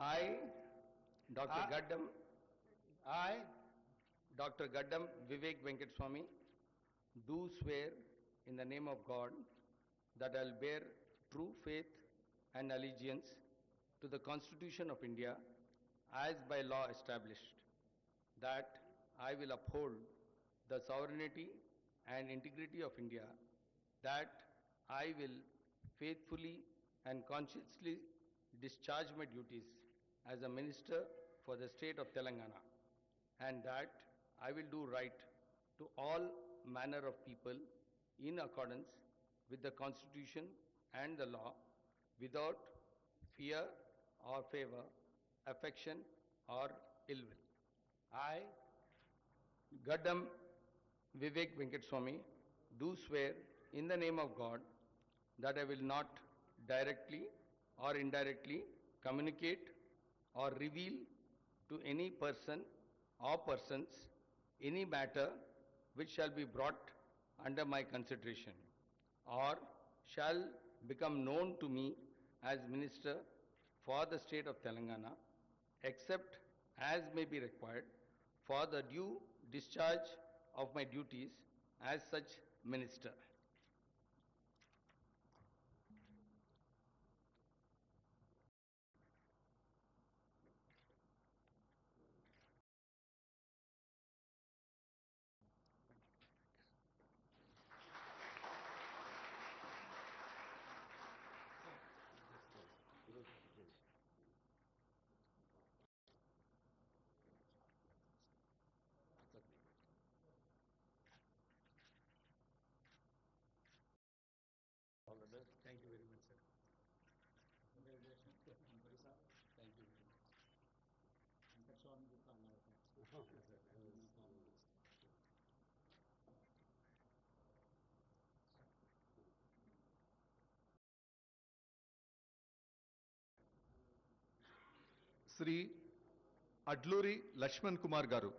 I, Dr. I- Gaddam, I, Dr. Gaddam Vivek Venkateswamy, do swear in the name of God that I will bear true faith and allegiance to the Constitution of India as by law established, that I will uphold the sovereignty and integrity of India, that I will faithfully and conscientiously discharge my duties as a minister for the state of Telangana, and that I will do right to all manner of people in accordance with the Constitution and the law without fear or favor, affection or ill will. I, Gaddam Vivek Venkateswamy do swear in the name of God that I will not directly or indirectly communicate or reveal to any person or persons any matter which shall be brought under my consideration or shall become known to me as minister for the state of Telangana except as may be required for the due discharge of my duties as such minister. Shri Adluri Laxman Kumar గారు.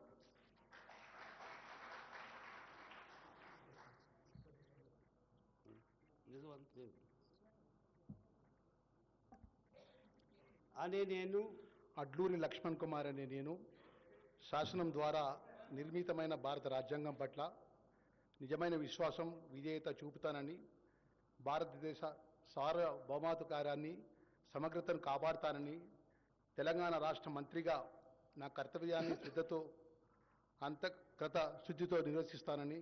అని నేను అడ్లూరి లక్ష్మణ్ కుమార్ అనే నేను శాసనం ద్వారా నిర్మితమైన భారత రాజ్యాంగం పట్ల నిజమైన విశ్వాసం విధేయత చూపుతానని భారతదేశ సార్వభౌమాధికారాన్ని సమగ్రతను కాపాడుతానని తెలంగాణ రాష్ట్ర మంత్రిగా నా కర్తవ్యాన్ని శ్రద్ధతో అంతకృత శుద్ధితో నిర్వహిస్తానని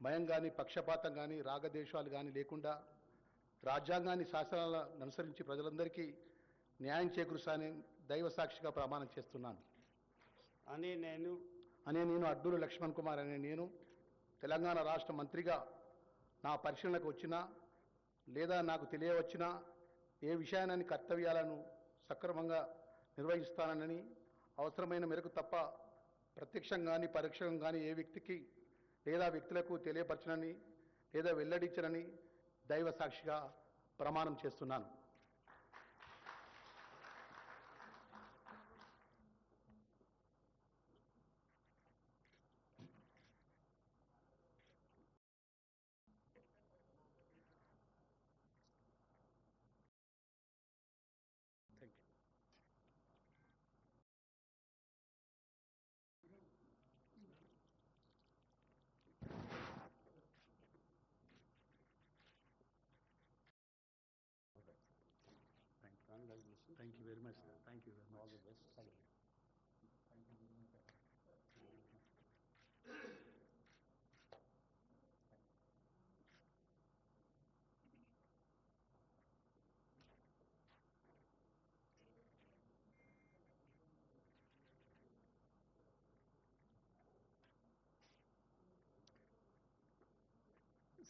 భయం కానీ పక్షపాతం కానీ రాగదేశాలు కానీ లేకుండా రాజ్యాంగాన్ని శాసనాలను అనుసరించి ప్రజలందరికీ న్యాయం చేకూరుస్తానని దైవ సాక్షిగా ప్రమాణం చేస్తున్నాను. అనే నేను అనే నేను అడ్డూరు లక్ష్మణ్ కుమార్ అనే నేను తెలంగాణ రాష్ట్ర మంత్రిగా నా పరిశీలనకు వచ్చినా లేదా నాకు తెలియవచ్చినా ఏ విషయాన్ని కర్తవ్యాలను సక్రమంగా నిర్వహిస్తానని అవసరమైన మేరకు తప్ప ప్రత్యక్షం కానీ పరోక్షం కానీ ఏ వ్యక్తికి లేదా వ్యక్తులకు తెలియపరచనని లేదా వెల్లడించనని దైవ సాక్షిగా ప్రమాణం చేస్తున్నాను thank you congratulations. Thank you very much thank you very All much the best. Thank you.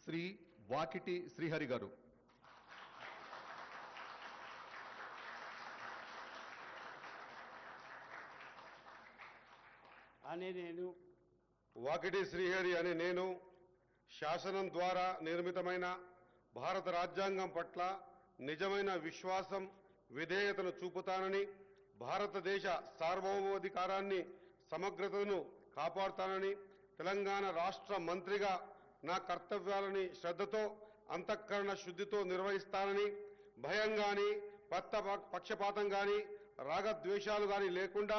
Shri Vakiti Srihari garu అనే నేను వాకిటి శ్రీహరి అనే నేను శాసనం ద్వారా నిర్మితమైన భారత రాజ్యాంగం పట్ల నిజమైన విశ్వాసం విధేయతను చూపుతానని భారతదేశ సార్వభౌమాధికారాన్ని సమగ్రతను కాపాడుతానని తెలంగాణ రాష్ట్ర మంత్రిగా నా కర్తవ్యాలని శ్రద్ధతో అంతఃకరణ శుద్ధితో నిర్వహిస్తానని భయం కానీ పత్త పక్షపాతం కానీ రాగద్వేషాలు కానీ లేకుండా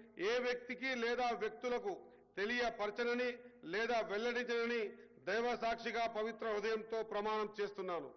ఏ వ్యక్తికి లేదా వ్యక్తులకు తెలియపరచనని లేదా వెల్లడించనని దైవ సాక్షిగా పవిత్ర హృదయంతో ప్రమాణం చేస్తున్నాను.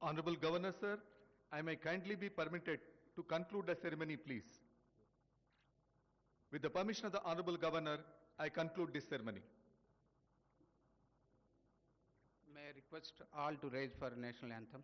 Honorable Governor, sir, I may kindly be permitted to conclude the ceremony, please. With the permission of the Honorable Governor, I conclude this ceremony. May I request all to raise for national anthem?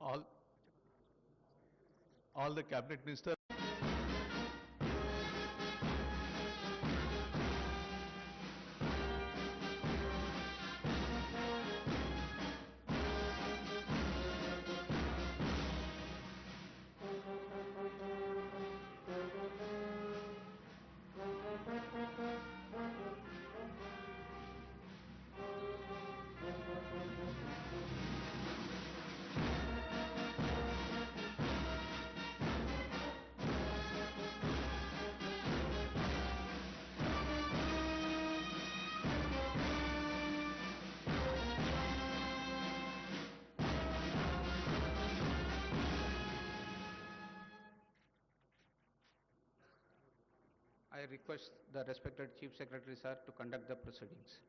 All, all the cabinet ministers. I request the respected Chief Secretary, sir, to conduct the proceedings.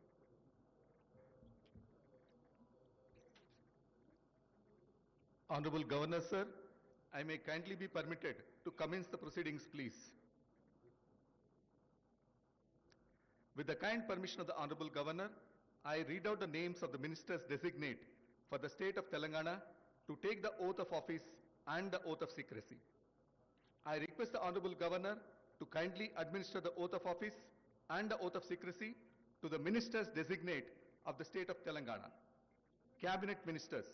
Honorable Governor, sir, I may kindly be permitted to commence the proceedings, please. With the kind permission of the Honorable Governor, I read out the names of the ministers designate for the state of Telangana to take the oath of office and the oath of secrecy. I request the Honorable Governor to kindly administer the oath of office and the oath of secrecy to the ministers designate of the state of Telangana. Cabinet Ministers,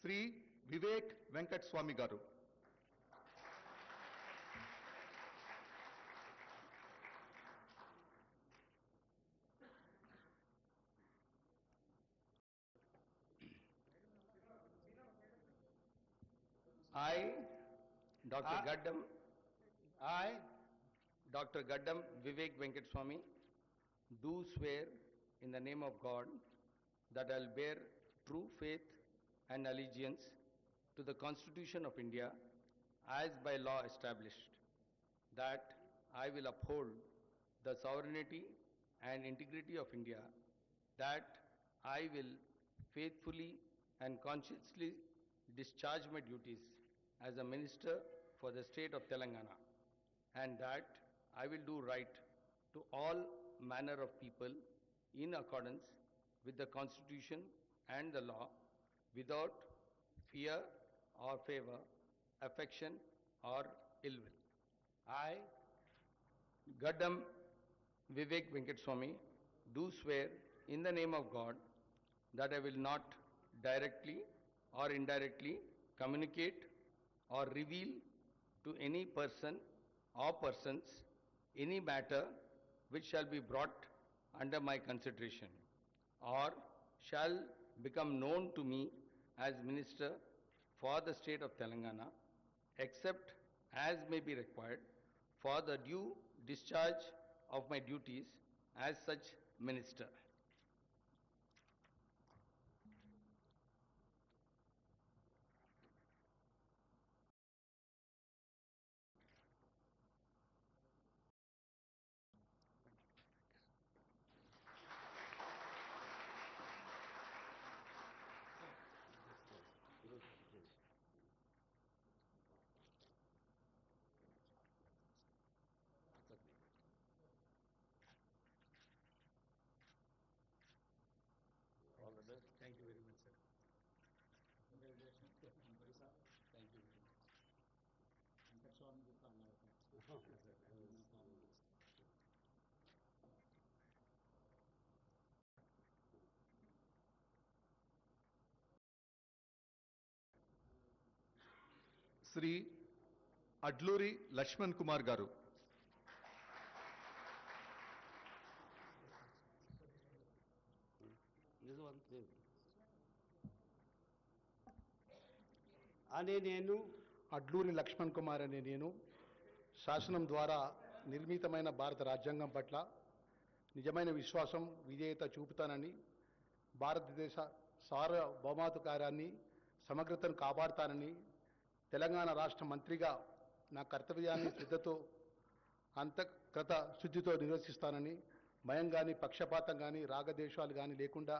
Sri Vivek Venkat Swami Garu. I, Dr. I- Gaddam, I, Dr. Gaddam Vivek Venkateswamy, do swear in the name of God that I'll bear true faith and allegiance to the Constitution of India as by law established, that I will uphold the sovereignty and integrity of India, that I will faithfully and conscientiously discharge my duties as a minister for the state of Telangana, and that I will do right to all manner of people in accordance with the constitution and the law without fear or favor, affection or ill will. I, Gaddam Vivek Venkateswamy do swear in the name of God that I will not directly or indirectly communicate or reveal to any person or persons any matter which shall be brought under my consideration or shall become known to me as minister for the state of Telangana except as may be required for the due discharge of my duties as such minister. Shri Adluri Laxman Kumar గారు. అని నేను అడ్లూరి లక్ష్మణ్ కుమార్ అనే నేను శాసనం ద్వారా నిర్మితమైన భారత రాజ్యాంగం పట్ల నిజమైన విశ్వాసం విధేయత చూపుతానని భారతదేశ సార్వభౌమాధికారాన్ని సమగ్రతను కాపాడుతానని తెలంగాణ రాష్ట్ర మంత్రిగా నా కర్తవ్యాన్ని శ్రద్ధతో అంతకృత శుద్ధితో నిర్వహిస్తానని భయం కానీ పక్షపాతం కానీ రాగదేశాలు కానీ లేకుండా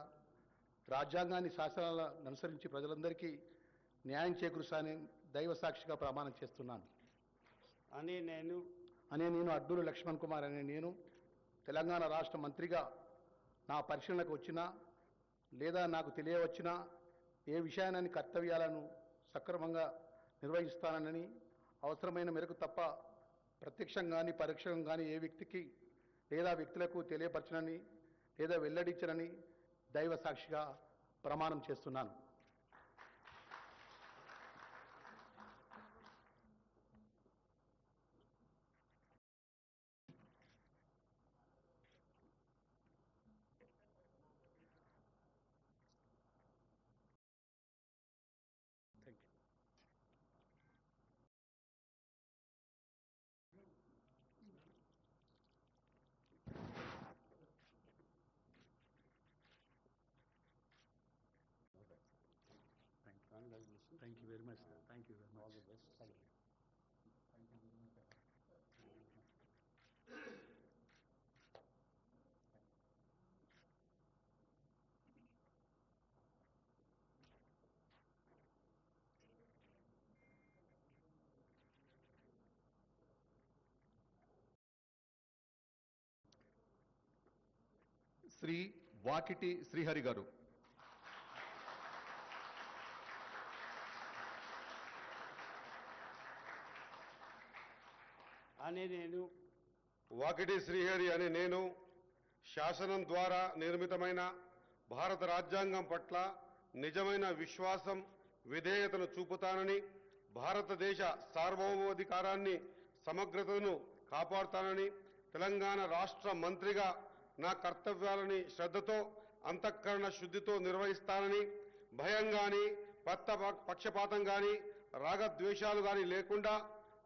రాజ్యాంగాన్ని శాసనాలను అనుసరించి ప్రజలందరికీ న్యాయం చేకూరుస్తానని దైవ సాక్షిగా ప్రమాణం చేస్తున్నాను. అని నేను అనే నేను అడ్డూరు లక్ష్మణ్ కుమార్ అనే నేను తెలంగాణ రాష్ట్ర మంత్రిగా నా పరిశీలనకు వచ్చినా లేదా నాకు తెలియవచ్చినా ఏ విషయాన్ని కర్తవ్యాలను సక్రమంగా నిర్వహిస్తానని అవసరమైన మేరకు తప్ప ప్రత్యక్షం కానీ పరోక్షం కానీ ఏ వ్యక్తికి లేదా వ్యక్తులకు తెలియపరచనని లేదా వెల్లడించనని దైవ సాక్షిగా ప్రమాణం చేస్తున్నాను congratulations. Thank you very much sir thank you very All much the best. Thank you. Shri Vakiti Srihari garu అనే నేను వాకిటి శ్రీహరి అనే నేను శాసనం ద్వారా నిర్మితమైన భారత రాజ్యాంగం పట్ల నిజమైన విశ్వాసం విధేయతను చూపుతానని భారతదేశ సార్వభౌమాధికారాన్ని సమగ్రతను కాపాడుతానని తెలంగాణ రాష్ట్ర మంత్రిగా నా కర్తవ్యాలని శ్రద్ధతో అంతఃకరణ శుద్ధితో నిర్వహిస్తానని భయం కానీ పత్త పక్షపాతం కానీ రాగద్వేషాలు కానీ లేకుండా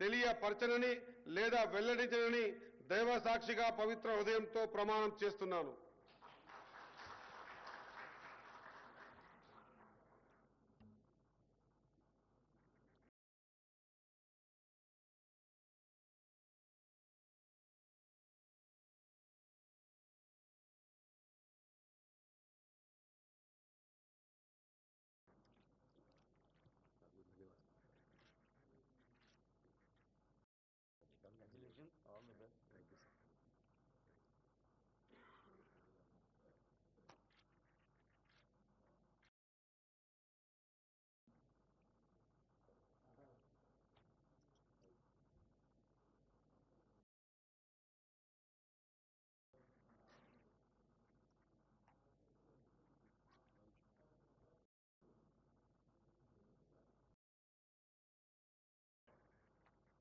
తెలియపరచనని లేదా వెల్లడించనని దైవ సాక్షిగా పవిత్ర హృదయంతో ప్రమాణం చేస్తున్నాను.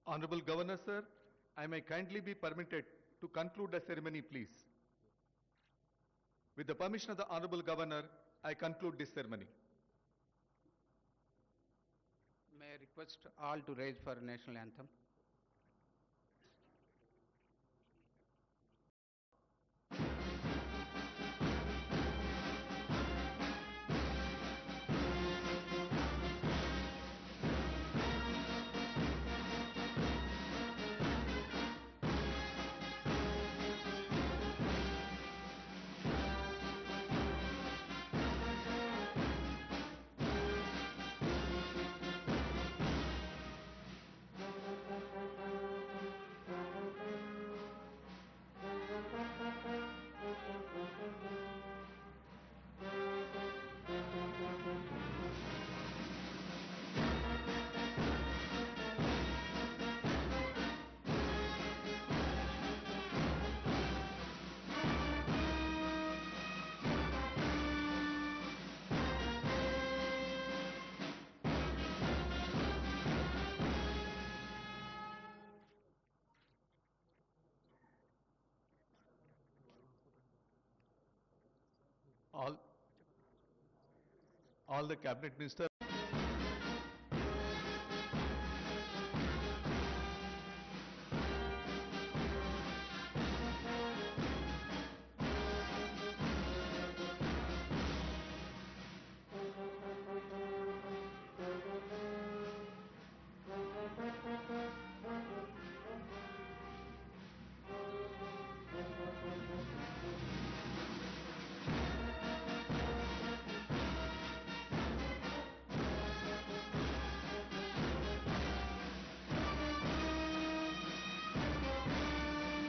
Honorable Governor, sir, I may kindly be permitted to conclude the ceremony, please. With the permission of the Honorable Governor, I conclude this ceremony. May I request all to raise for national anthem? All, all the cabinet ministers